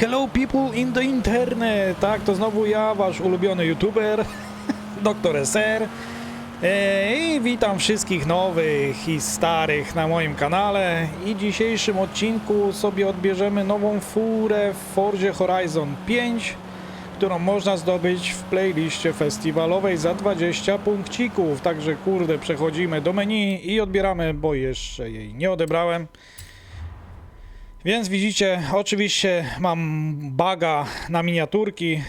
Hello people in the internet! Tak, to znowu ja, wasz ulubiony youtuber, Dr. SR. E, I witam wszystkich nowych i starych na moim kanale. I w dzisiejszym odcinku sobie odbierzemy nową furę w Forzie Horizon 5, którą można zdobyć w playliście festiwalowej za 20 punkcików. Także kurde, przechodzimy do menu i odbieramy, bo jeszcze jej nie odebrałem. Więc widzicie, oczywiście mam baga na miniaturki,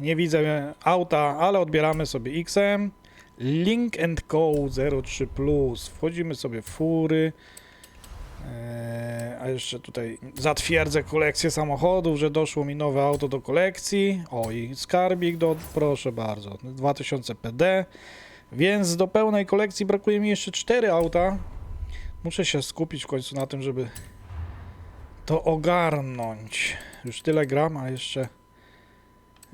nie widzę auta, ale odbieramy sobie XM. Link Co 03 Plus. Wchodzimy sobie w fury. Eee, a jeszcze tutaj zatwierdzę kolekcję samochodów, że doszło mi nowe auto do kolekcji. O i skarbik do, proszę bardzo, 2000 PD. Więc do pełnej kolekcji brakuje mi jeszcze 4 auta. Muszę się skupić w końcu na tym, żeby to ogarnąć. Już tyle gram, a jeszcze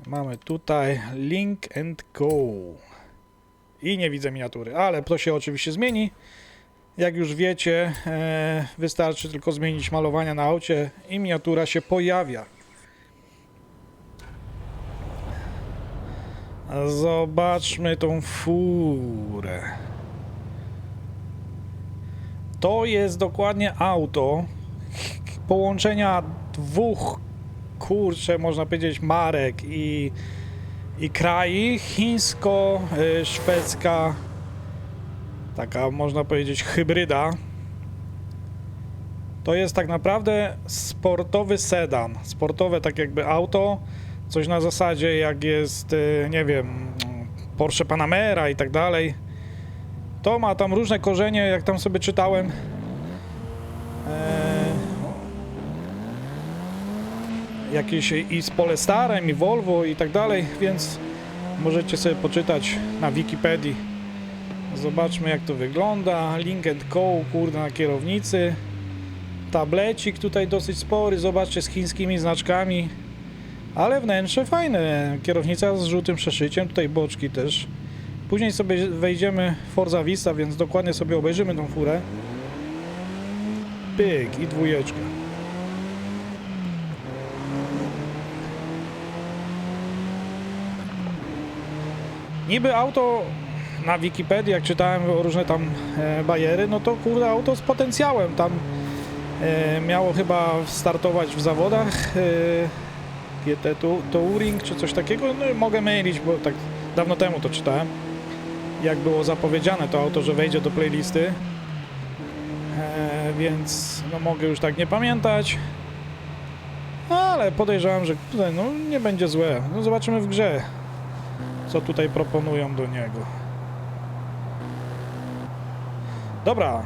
mamy tutaj Link and Go. I nie widzę miniatury, ale to się oczywiście zmieni. Jak już wiecie, e, wystarczy tylko zmienić malowania na aucie i miniatura się pojawia. Zobaczmy tą furę. To jest dokładnie auto połączenia dwóch, kurczę, można powiedzieć, marek i, i kraj, chińsko-szwedzka, taka można powiedzieć hybryda. To jest tak naprawdę sportowy sedan, sportowe tak jakby auto, coś na zasadzie jak jest, y, nie wiem, Porsche Panamera i tak dalej. To ma tam różne korzenie, jak tam sobie czytałem. Eee, jakieś i z Polestarem, i Volvo i tak dalej, więc możecie sobie poczytać na Wikipedii. Zobaczmy jak to wygląda. Link Co, kurde, na kierownicy. Tablecik tutaj dosyć spory, zobaczcie, z chińskimi znaczkami. Ale wnętrze fajne. Kierownica z żółtym przeszyciem, tutaj boczki też. Później sobie wejdziemy w Forza Vista, więc dokładnie sobie obejrzymy tą furę. Pyk i dwójeczka. Niby auto na Wikipedii, jak czytałem różne tam e, bajery, no to kurde auto z potencjałem. Tam e, miało chyba startować w zawodach e, GT Touring czy coś takiego. No, mogę mylić, bo tak dawno temu to czytałem. Jak było zapowiedziane to auto, że wejdzie do playlisty. Więc no, mogę już tak nie pamiętać. Ale podejrzewam, że no, nie będzie złe. No, zobaczymy w grze co tutaj proponują do niego. Dobra,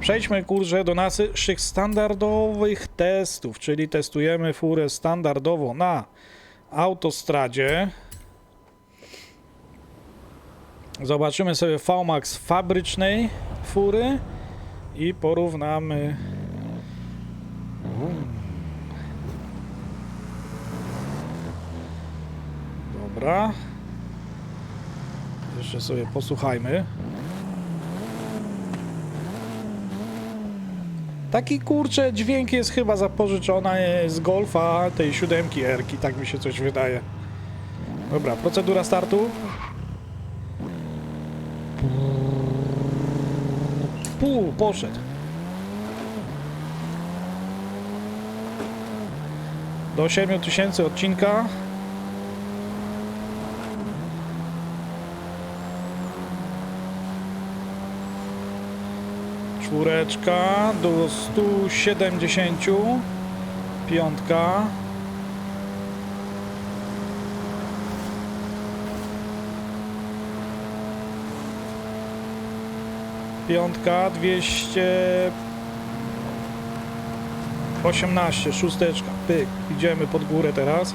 przejdźmy kurczę do naszych standardowych testów, czyli testujemy furę standardowo na autostradzie. Zobaczymy sobie VMAX fabrycznej fury i porównamy. Dobra. Jeszcze sobie posłuchajmy. Taki kurczę dźwięk jest chyba zapożyczona z Golfa tej siódemki Erki, tak mi się coś wydaje. Dobra, procedura startu. Pół, poszedł. Do 7000 odcinka. Czwóreczka do 170. Piątka. Piątka 218. Szósteczka. Pyk. Idziemy pod górę teraz.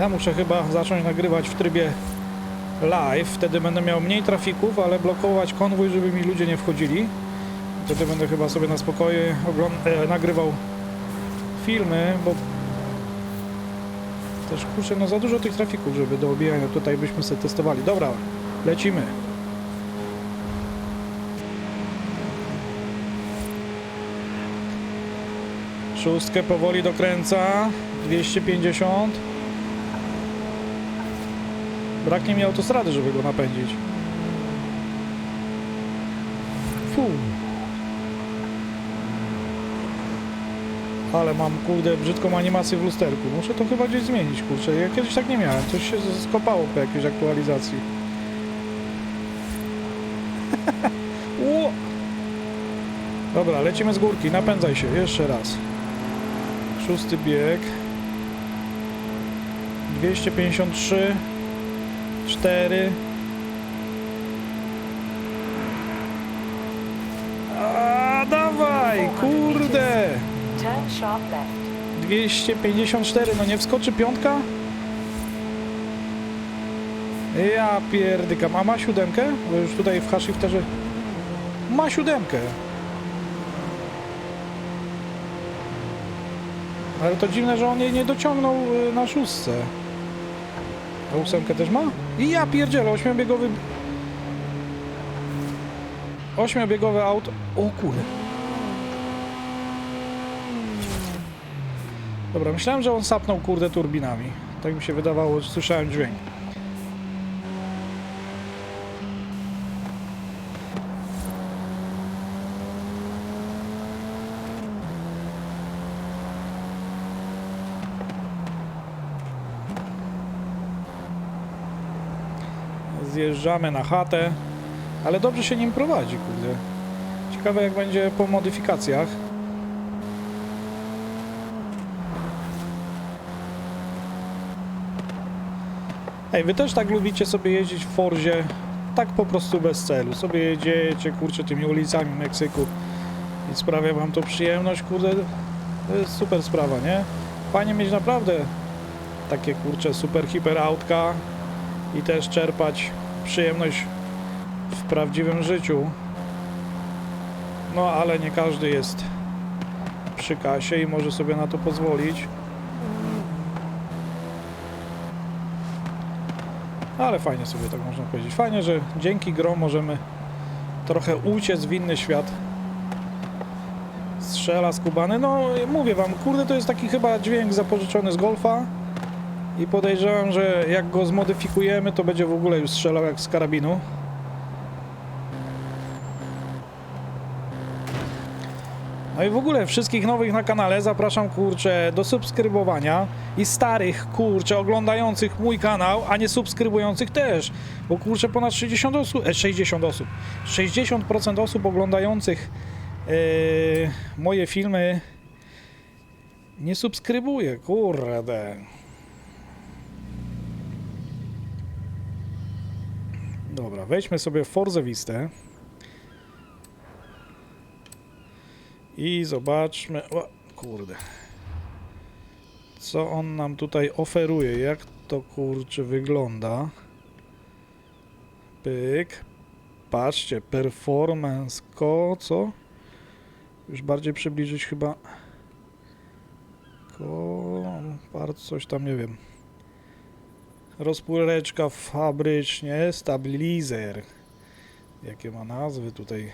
Ja muszę chyba zacząć nagrywać w trybie live, wtedy będę miał mniej trafików, ale blokować konwój, żeby mi ludzie nie wchodzili. Wtedy będę chyba sobie na spokoje ogląd- e, nagrywał filmy, bo też kurczę, no za dużo tych trafików, żeby do obijania tutaj byśmy sobie testowali. Dobra, lecimy. Szóstkę powoli dokręca. 250. Braknie mi autostrady, żeby go napędzić. Fu. Ale mam, kurde, brzydką animację w lusterku. Muszę to chyba gdzieś zmienić, kurczę. Ja kiedyś tak nie miałem. Coś się skopało po jakiejś aktualizacji. Dobra, lecimy z górki. Napędzaj się. Jeszcze raz. Szósty bieg. 253. 4. A dawaj, kurde! Turn sharp left. 254, no nie wskoczy piątka? Ja pierdykam, a ma siódemkę? Bo już tutaj w hashifterze ma siódemkę. Ale to dziwne, że on jej nie dociągnął y, na szóstce. A ósemkę też ma? I ja pierdzielę, ośmiobiegowy... Ośmiobiegowe auto... O kurde. Dobra, myślałem, że on sapnął kurde turbinami. Tak mi się wydawało, słyszałem dźwięk. Zjeżdżamy na chatę, ale dobrze się nim prowadzi, kurde. Ciekawe jak będzie po modyfikacjach. Ej, wy też tak lubicie sobie jeździć w Forzie, tak po prostu bez celu. Sobie jedziecie, kurczę, tymi ulicami Meksyku i sprawia wam to przyjemność, kurde, to jest super sprawa, nie? Fajnie mieć naprawdę takie, kurczę, super hiper autka i też czerpać przyjemność w prawdziwym życiu. No, ale nie każdy jest przy kasie i może sobie na to pozwolić. Ale fajnie sobie tak można powiedzieć. Fajnie, że dzięki grom możemy trochę uciec w inny świat. Strzela skubany. No mówię wam, kurde to jest taki chyba dźwięk zapożyczony z Golfa. I podejrzewam, że jak go zmodyfikujemy, to będzie w ogóle już strzelał jak z karabinu. No i w ogóle wszystkich nowych na kanale zapraszam kurczę do subskrybowania i starych kurczę oglądających mój kanał, a nie subskrybujących też, bo kurczę ponad 60 osób, e, 60 osób, 60% osób oglądających e, moje filmy nie subskrybuje, kurde. Dobra, wejdźmy sobie w Forza Vistę. I zobaczmy. O, kurde. Co on nam tutaj oferuje? Jak to kurczę wygląda? Pyk. Patrzcie, performance ko, co? Już bardziej przybliżyć chyba. Ko, bardzo coś tam nie wiem. Rozpóreczka fabrycznie, stabilizer. Jakie ma nazwy tutaj?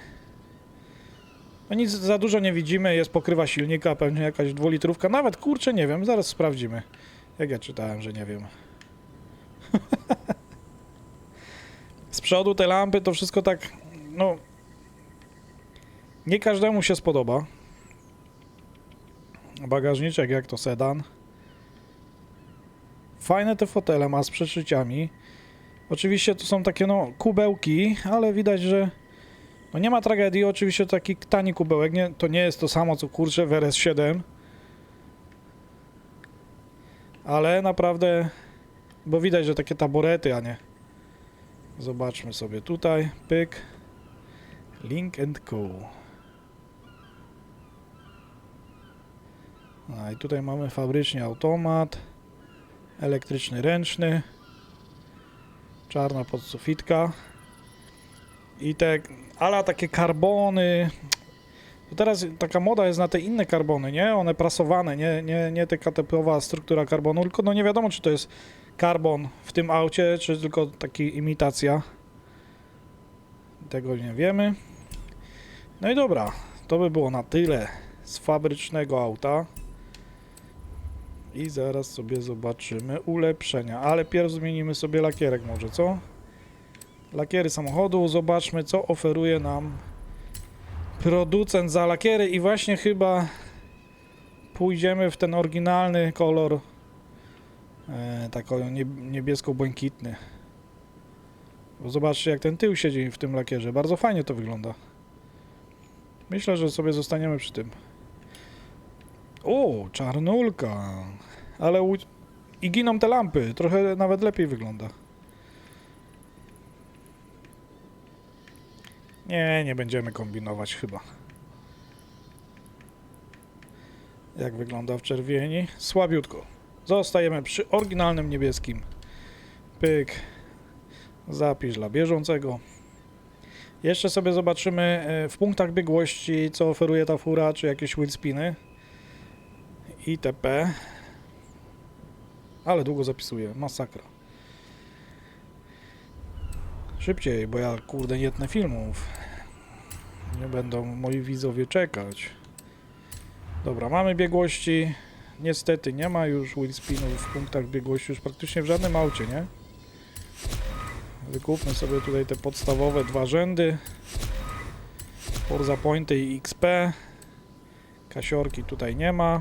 No nic za dużo nie widzimy, jest pokrywa silnika, pewnie jakaś dwulitrówka, nawet kurczę nie wiem, zaraz sprawdzimy. Jak ja czytałem, że nie wiem. Z przodu te lampy to wszystko tak, no... Nie każdemu się spodoba. Bagażniczek jak to sedan. Fajne te fotele ma z przeszyciami. Oczywiście to są takie no kubełki, ale widać, że no nie ma tragedii, oczywiście taki tani kubełek, nie, to nie jest to samo co kurczę w RS7. Ale naprawdę, bo widać, że takie taborety, a nie. Zobaczmy sobie tutaj, pyk. Link and Co. A i tutaj mamy fabrycznie automat, elektryczny ręczny, czarna podsufitka i te ala takie karbony. To teraz taka moda jest na te inne karbony, nie? One prasowane, nie, nie, nie taka typowa struktura karbonu, tylko no nie wiadomo, czy to jest karbon w tym aucie, czy tylko taki imitacja. Tego nie wiemy. No i dobra, to by było na tyle. z fabrycznego auta. I zaraz sobie zobaczymy ulepszenia. Ale pierw zmienimy sobie lakierek może, co? Lakiery samochodu. Zobaczmy, co oferuje nam producent za lakiery. I właśnie chyba pójdziemy w ten oryginalny kolor. E, taki niebiesko-błękitny. Bo zobaczcie, jak ten tył siedzi w tym lakierze. Bardzo fajnie to wygląda. Myślę, że sobie zostaniemy przy tym. O, czarnulka. Ale u... i giną te lampy. Trochę nawet lepiej wygląda. Nie, nie będziemy kombinować chyba. Jak wygląda w czerwieni? Słabiutko. Zostajemy przy oryginalnym niebieskim. Pyk. Zapisz dla bieżącego. Jeszcze sobie zobaczymy e, w punktach biegłości, co oferuje ta fura, czy jakieś wheelspiny. ITP. Ale długo zapisuję, masakra. Szybciej, bo ja kurde nie tnę filmów. Nie będą moi widzowie czekać. Dobra, mamy biegłości. Niestety nie ma już wheelspinów w punktach biegłości już praktycznie w żadnym aucie, nie? Wykupmy sobie tutaj te podstawowe dwa rzędy. Forza Pointy i XP. Kasiorki tutaj nie ma.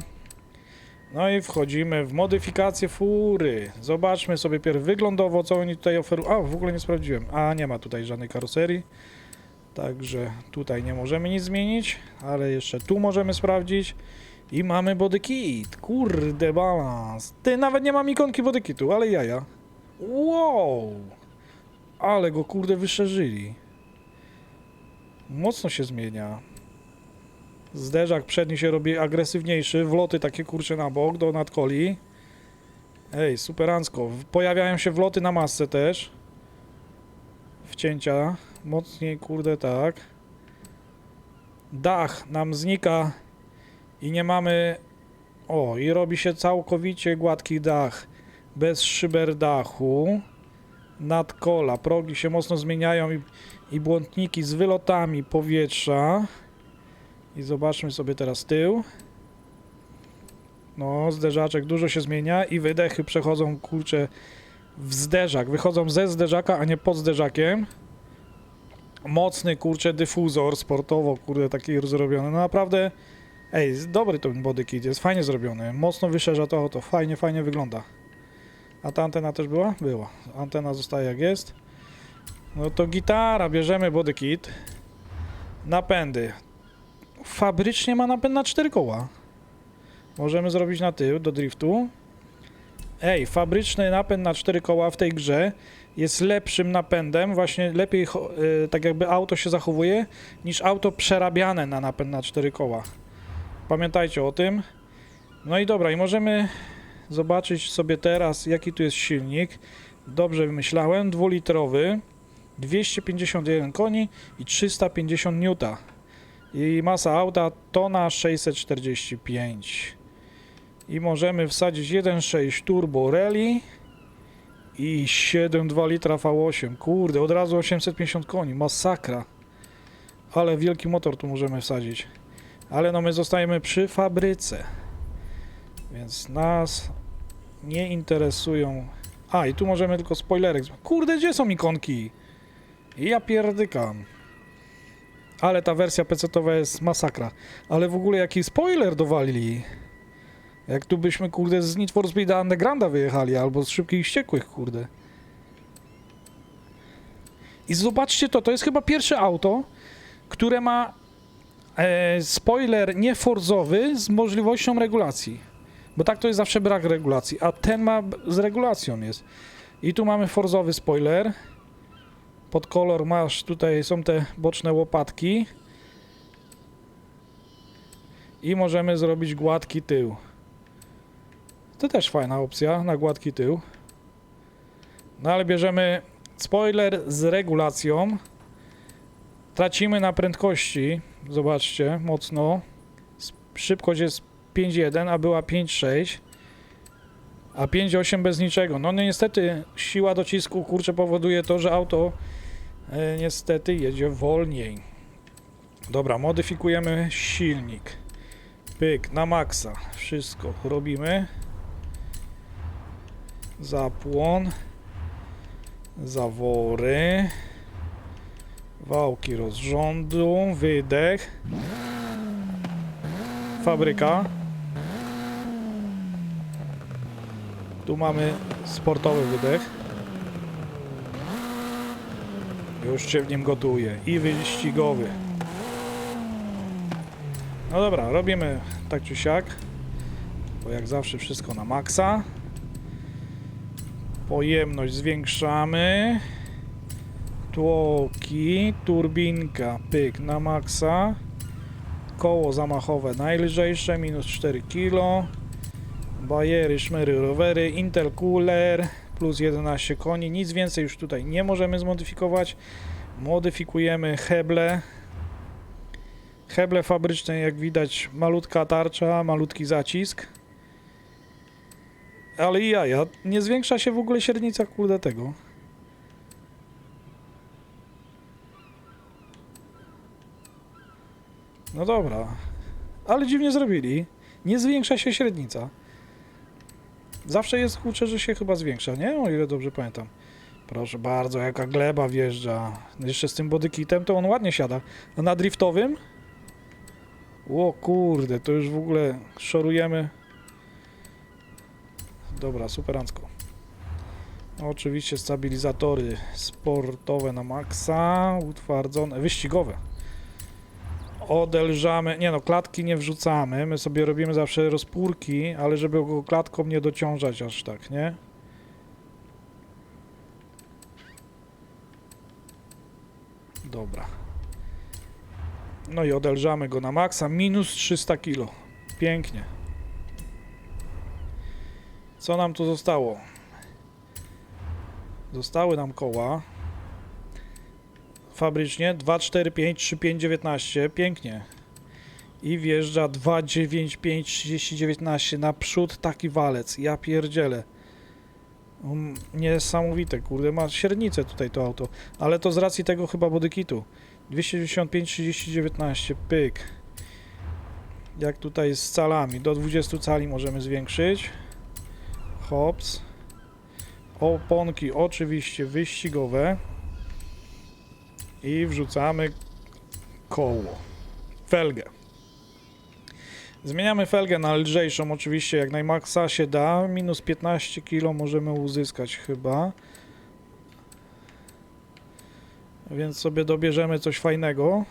No i wchodzimy w modyfikację fury. Zobaczmy sobie pierw wyglądowo, co oni tutaj oferują. A, w ogóle nie sprawdziłem. A, nie ma tutaj żadnej karoserii. Także tutaj nie możemy nic zmienić, ale jeszcze tu możemy sprawdzić. I mamy body kit. Kurde balans. Ty, nawet nie mam ikonki body kitu, ale jaja. Wow. Ale go kurde wyszerzyli. Mocno się zmienia. Zderzak przedni się robi agresywniejszy, wloty takie kurcze na bok do nadkoli. Ej, superancko. Pojawiają się wloty na masce też. Wcięcia. Mocniej, kurde, tak. Dach nam znika i nie mamy... O, i robi się całkowicie gładki dach. Bez szyber dachu. Nadkola. Progi się mocno zmieniają i, i błądniki z wylotami powietrza. I zobaczmy sobie teraz tył. No, zderzaczek dużo się zmienia i wydechy przechodzą, kurczę, w zderzak. Wychodzą ze zderzaka, a nie pod zderzakiem. Mocny, kurczę, dyfuzor sportowo, kurde, taki zrobiony. No naprawdę, ej, dobry ten body kit, jest fajnie zrobiony. Mocno wyszerza to auto, fajnie, fajnie wygląda. A ta antena też była? Była. Antena zostaje jak jest. No to gitara, bierzemy body kit. Napędy fabrycznie ma napęd na 4 koła. Możemy zrobić na tył do driftu. Ej, fabryczny napęd na 4 koła w tej grze jest lepszym napędem, właśnie lepiej yy, tak jakby auto się zachowuje, niż auto przerabiane na napęd na 4 koła. Pamiętajcie o tym. No i dobra, i możemy zobaczyć sobie teraz, jaki tu jest silnik. Dobrze wymyślałem, dwulitrowy, 251 koni i 350 Newta. I masa auta tona 645. I możemy wsadzić 1.6 Turbo Rally i 7,2 litra V8. Kurde, od razu 850 koni. Masakra. Ale wielki motor tu możemy wsadzić. Ale no my zostajemy przy fabryce. Więc nas nie interesują... A, i tu możemy tylko spoilerek... Kurde, gdzie są ikonki? Ja pierdykam. Ale ta wersja PC-towa jest masakra. Ale w ogóle jaki spoiler dowalili. Jak tu byśmy, kurde, z Need for Speed Undergrounda wyjechali, albo z Szybkich i Wściekłych, kurde. I zobaczcie to, to jest chyba pierwsze auto, które ma e, spoiler nie forzowy z możliwością regulacji. Bo tak to jest zawsze brak regulacji, a ten ma z regulacją jest. I tu mamy forzowy spoiler pod kolor masz, tutaj są te boczne łopatki i możemy zrobić gładki tył. To też fajna opcja na gładki tył. No ale bierzemy spoiler z regulacją. Tracimy na prędkości, zobaczcie, mocno. Szybkość jest 5.1, a była 5.6. A 5.8 bez niczego. No niestety siła docisku kurczę powoduje to, że auto niestety jedzie wolniej. Dobra, modyfikujemy silnik. Pyk, na maksa. Wszystko robimy. Zapłon. Zawory. Wałki rozrządu. Wydech. Fabryka. Tu mamy sportowy wydech. Już się w nim gotuje. I wyścigowy. No dobra, robimy tak czy siak. Bo jak zawsze wszystko na maksa. Pojemność zwiększamy. Tłoki, turbinka, pyk na maksa. Koło zamachowe najlżejsze, minus 4 kg. Bajery, szmery, rowery, intercooler, plus 11 koni. Nic więcej już tutaj nie możemy zmodyfikować. Modyfikujemy heble. Heble fabryczne, jak widać, malutka tarcza, malutki zacisk. Ale i jaja, nie zwiększa się w ogóle średnica kurde tego. No dobra, ale dziwnie zrobili. Nie zwiększa się średnica. Zawsze jest kurczę, że się chyba zwiększa, nie? O ile dobrze pamiętam. Proszę bardzo, jaka gleba wjeżdża. Jeszcze z tym bodykitem to on ładnie siada. A na driftowym? O kurde, to już w ogóle szorujemy. Dobra, superancko. Oczywiście stabilizatory sportowe na maksa, utwardzone, wyścigowe. Odelżamy, nie no, klatki nie wrzucamy, my sobie robimy zawsze rozpórki, ale żeby go klatką nie dociążać aż tak, nie? Dobra. No i odelżamy go na maksa, minus 300 kg. Pięknie. Co nam tu zostało? Zostały nam koła. Fabrycznie 2, 4, 5, 3, 5, 19. Pięknie. I wjeżdża 2, 9, 5, 30, 19. Naprzód taki walec. Ja pierdzielę. Um, Niesamowite, kurde, ma średnicę tutaj to auto. Ale to z racji tego chyba bodykitu. 295, 30, 19. Pyk. Jak tutaj z calami. Do 20 cali możemy zwiększyć. Hops. Oponki oczywiście wyścigowe. I wrzucamy koło. Felgę. Zmieniamy felgę na lżejszą oczywiście jak najmaksa się da. Minus 15 kg możemy uzyskać chyba. Więc sobie dobierzemy coś fajnego.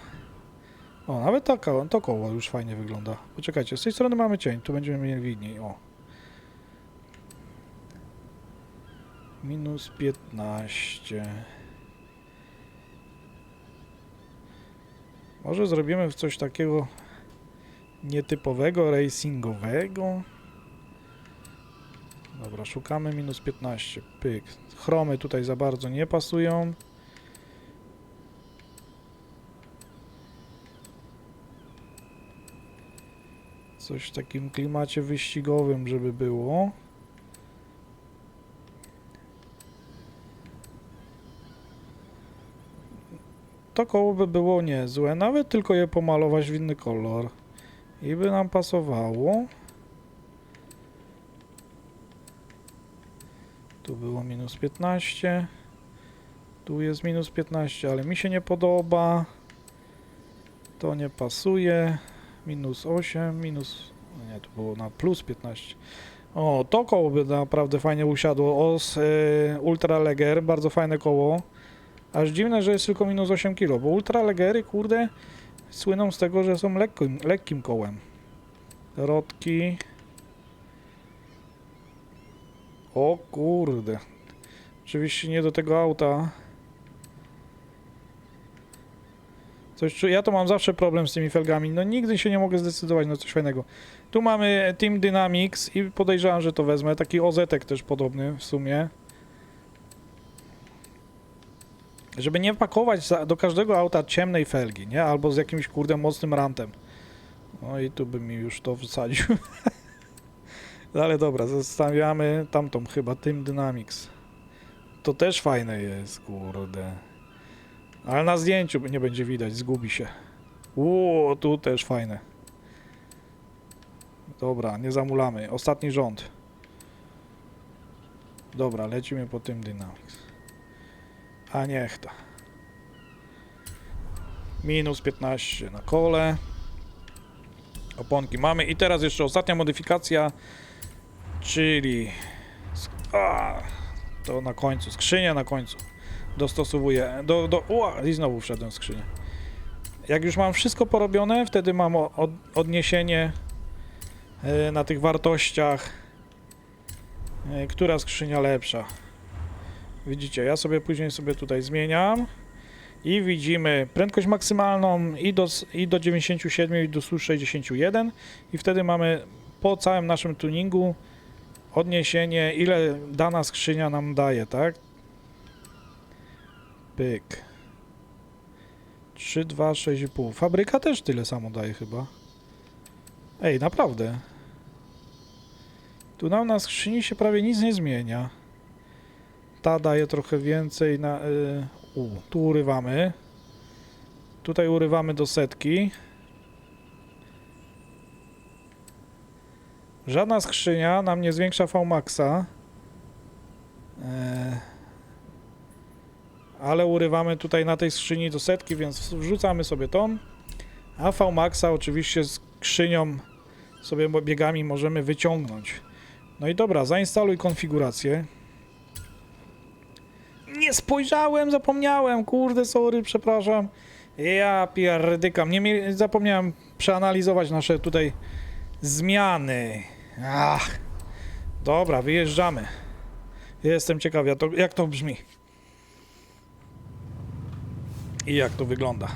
O, nawet to, to koło już fajnie wygląda. Poczekajcie, z tej strony mamy cień, tu będziemy mieli widniej. O. Minus 15. Może zrobimy coś takiego nietypowego, racingowego. Dobra, szukamy minus 15. Pyk. Chromy tutaj za bardzo nie pasują. Coś w takim klimacie wyścigowym, żeby było. To koło by było niezłe, nawet tylko je pomalować w inny kolor. I by nam pasowało. Tu było minus 15. Tu jest minus 15, ale mi się nie podoba. To nie pasuje. Minus 8, minus... no Nie, to było na plus 15. O, to koło by naprawdę fajnie usiadło. OS y, Ultra Leger, bardzo fajne koło. Aż dziwne, że jest tylko minus 8 kg, bo Ultra Legery, kurde, słyną z tego, że są lekkim, lekkim kołem. Rodki. O kurde. Oczywiście nie do tego auta. Coś, ja to mam zawsze problem z tymi felgami. No nigdy się nie mogę zdecydować na coś fajnego. Tu mamy Team Dynamics i podejrzewam, że to wezmę. Taki OZ też podobny w sumie. Żeby nie pakować do każdego auta ciemnej felgi, nie? Albo z jakimś kurde mocnym rantem. No i tu by mi już to wsadził. Ale dobra, zostawiamy tamtą chyba, Team Dynamics. To też fajne jest, kurde. Ale na zdjęciu nie będzie widać, zgubi się. Ło, tu też fajne. Dobra, nie zamulamy. Ostatni rząd. Dobra, lecimy po tym Dynamics. A niech to. Minus 15 na kole. Oponki mamy. I teraz jeszcze ostatnia modyfikacja, czyli a, to na końcu, skrzynia na końcu. Dostosowuję do, do ua, i znowu wszedłem w skrzynię. Jak już mam wszystko porobione, wtedy mam od, odniesienie e, na tych wartościach, e, która skrzynia lepsza. Widzicie, ja sobie później sobie tutaj zmieniam i widzimy prędkość maksymalną i do, i do 97 i do 161 i wtedy mamy po całym naszym tuningu odniesienie ile dana skrzynia nam daje, tak? Pyk. 3, 2, 6,5. Fabryka też tyle samo daje chyba. Ej, naprawdę. Tu nam na skrzyni się prawie nic nie zmienia. Ta daje trochę więcej na... Y, u, tu urywamy. Tutaj urywamy do setki. Żadna skrzynia nam nie zwiększa Vmaxa. E, ale urywamy tutaj na tej skrzyni do setki, więc wrzucamy sobie tą. A Vmaxa oczywiście skrzynią sobie biegami możemy wyciągnąć. No i dobra, zainstaluj konfigurację. Nie spojrzałem, zapomniałem, kurde, sorry, przepraszam. Ja pierdykam, nie zapomniałem przeanalizować nasze tutaj zmiany. Ach, dobra, wyjeżdżamy. Jestem ciekaw, jak to brzmi. I jak to wygląda.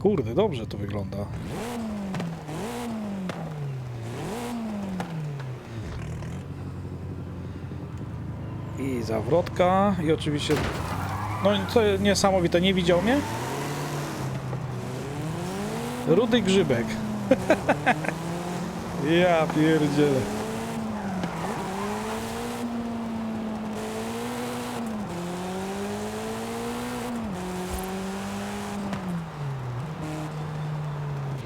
Kurde, dobrze to wygląda. I zawrotka. I oczywiście... No co niesamowite, nie widział mnie? Rudy Grzybek. ja pierdzielę.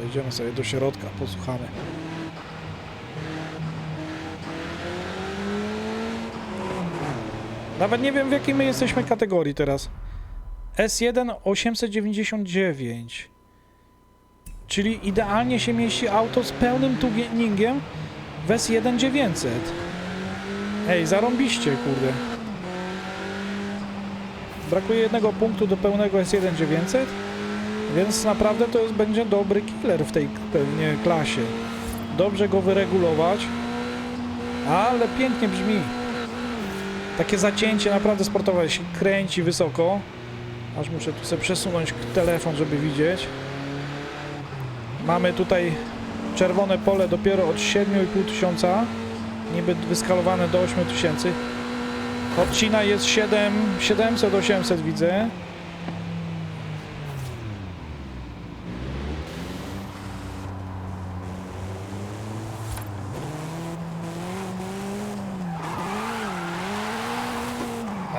Wejdziemy sobie do środka, posłuchamy. Nawet nie wiem w jakiej my jesteśmy kategorii teraz. S1 899. Czyli idealnie się mieści auto z pełnym tuningiem w S1 900. Ej, zarąbiście, kurde. Brakuje jednego punktu do pełnego S1 900, więc naprawdę to jest, będzie dobry killer w tej pewnie klasie. Dobrze go wyregulować, ale pięknie brzmi. Takie zacięcie naprawdę sportowe się kręci wysoko. Aż muszę tu sobie przesunąć telefon, żeby widzieć. Mamy tutaj czerwone pole dopiero od 7,5 tysiąca, niby wyskalowane do 8 tysięcy. Odcina jest 7, 700, 800 widzę.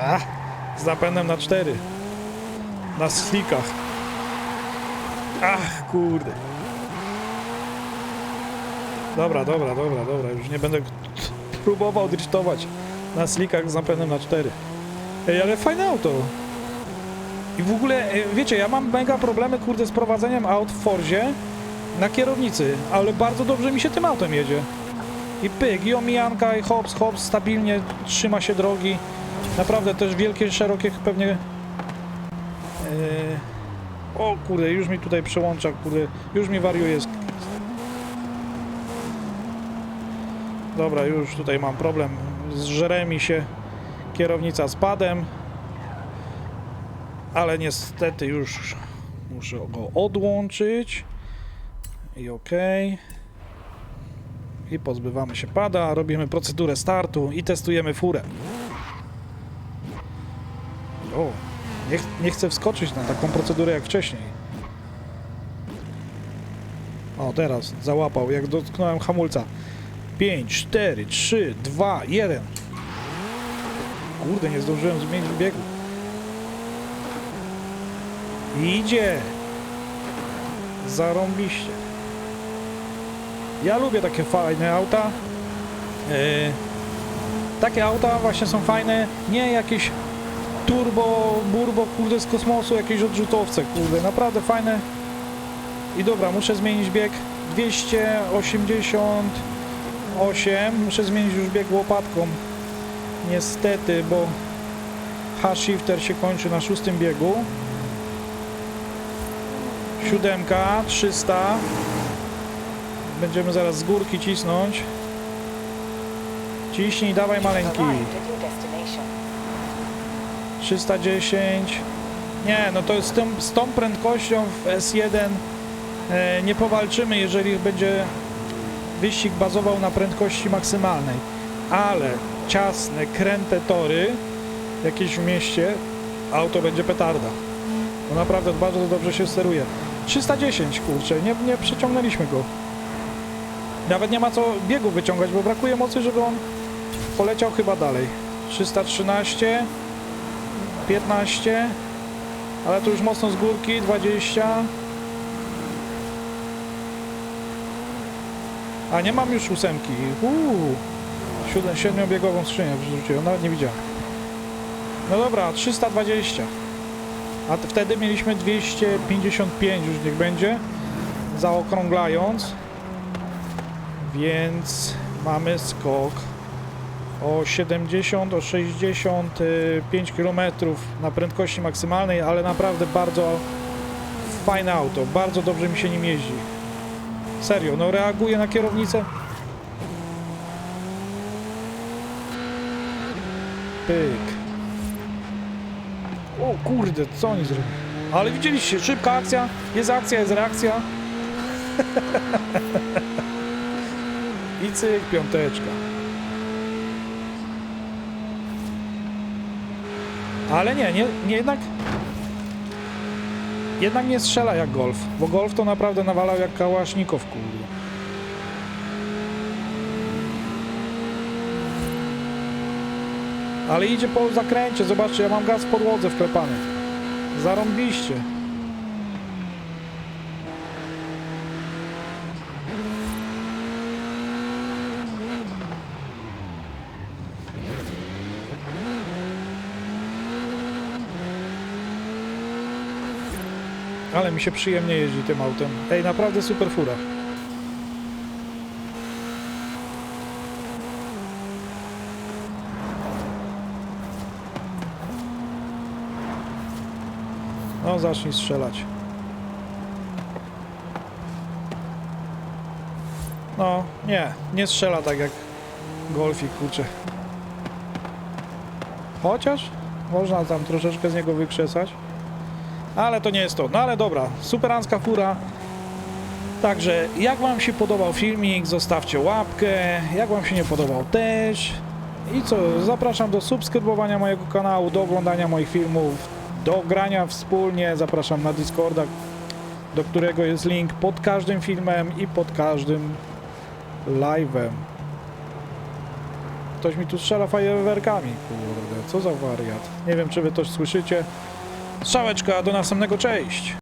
A, z napędem na 4. Na slickach. Ach, kurde. Dobra, dobra, dobra, dobra. Już nie będę próbował driftować na slickach z napędem na 4. Ej, ale fajne auto. I w ogóle, e, wiecie, ja mam mega problemy, kurde, z prowadzeniem aut w Forzie na kierownicy, ale bardzo dobrze mi się tym autem jedzie. I pyk, i omijanka, i hops, hops, stabilnie trzyma się drogi. Naprawdę też wielkie, szerokie pewnie... Yy... O kurde, już mi tutaj przełącza, kurde, już mi wariuje. Dobra, już tutaj mam problem. Zżere mi się kierownica z padem. Ale niestety już muszę go odłączyć. I ok. I pozbywamy się pada, robimy procedurę startu i testujemy furę. O, nie, ch- nie chcę wskoczyć na taką procedurę jak wcześniej. O, teraz załapał, jak dotknąłem hamulca. 5, 4, 3, 2, 1. Kurde, nie zdążyłem zmienić biegu. Idzie. Zarąbiście. Ja lubię takie fajne auta. Yy, takie auta właśnie są fajne, nie jakieś turbo, burbo, kurde z kosmosu, jakieś odrzutowce, kurde, naprawdę fajne. I dobra, muszę zmienić bieg 288, muszę zmienić już bieg łopatką. Niestety, bo H-shifter się kończy na szóstym biegu. Siódemka, 300. Będziemy zaraz z górki cisnąć. Ciśnij, dawaj maleńki. 310. Nie, no to jest z, tą prędkością w S1 e, nie powalczymy, jeżeli będzie wyścig bazował na prędkości maksymalnej. Ale ciasne, kręte tory, jakieś w mieście, auto będzie petarda. No naprawdę bardzo dobrze się steruje. 310, kurczę, nie, nie przeciągnęliśmy go. Nawet nie ma co biegu wyciągać, bo brakuje mocy, żeby on poleciał chyba dalej. 313. 15 ale tu już mocno z górki 20 a nie mam już ósemki. Uuu. Siedmiobiegową skrzynię wrzuciłem, nawet nie widziałem. No dobra, 320 a wtedy mieliśmy 255 już niech będzie zaokrąglając. Więc mamy skok o 70, o 65 km na prędkości maksymalnej, ale naprawdę bardzo fajne auto, bardzo dobrze mi się nim jeździ. Serio, no reaguje na kierownicę. Pyk. O kurde, co oni zrobili? Ale widzieliście, szybka akcja, jest akcja, jest reakcja. I cyk, piąteczka. Ale nie, nie, nie jednak. Jednak nie strzela jak golf, bo golf to naprawdę nawalał jak kałasznikow, kurde. Ale idzie po zakręcie, zobaczcie, ja mam gaz w podłodze wklepany. Zarąbiście. Ale mi się przyjemnie jeździ tym autem. Ej, naprawdę super fura. No, zacznij strzelać. No, nie, nie strzela tak jak Golfik, kurczę. Chociaż można tam troszeczkę z niego wykrzesać. Ale to nie jest to. No ale dobra, superancka fura. Także jak Wam się podobał filmik, zostawcie łapkę. Jak Wam się nie podobał też. I co, zapraszam do subskrybowania mojego kanału, do oglądania moich filmów, do grania wspólnie. Zapraszam na Discorda, do którego jest link pod każdym filmem i pod każdym live'em. Ktoś mi tu strzela fajerwerkami, kurde, co za wariat. Nie wiem, czy Wy to słyszycie. Strzałeczka, do następnego, cześć!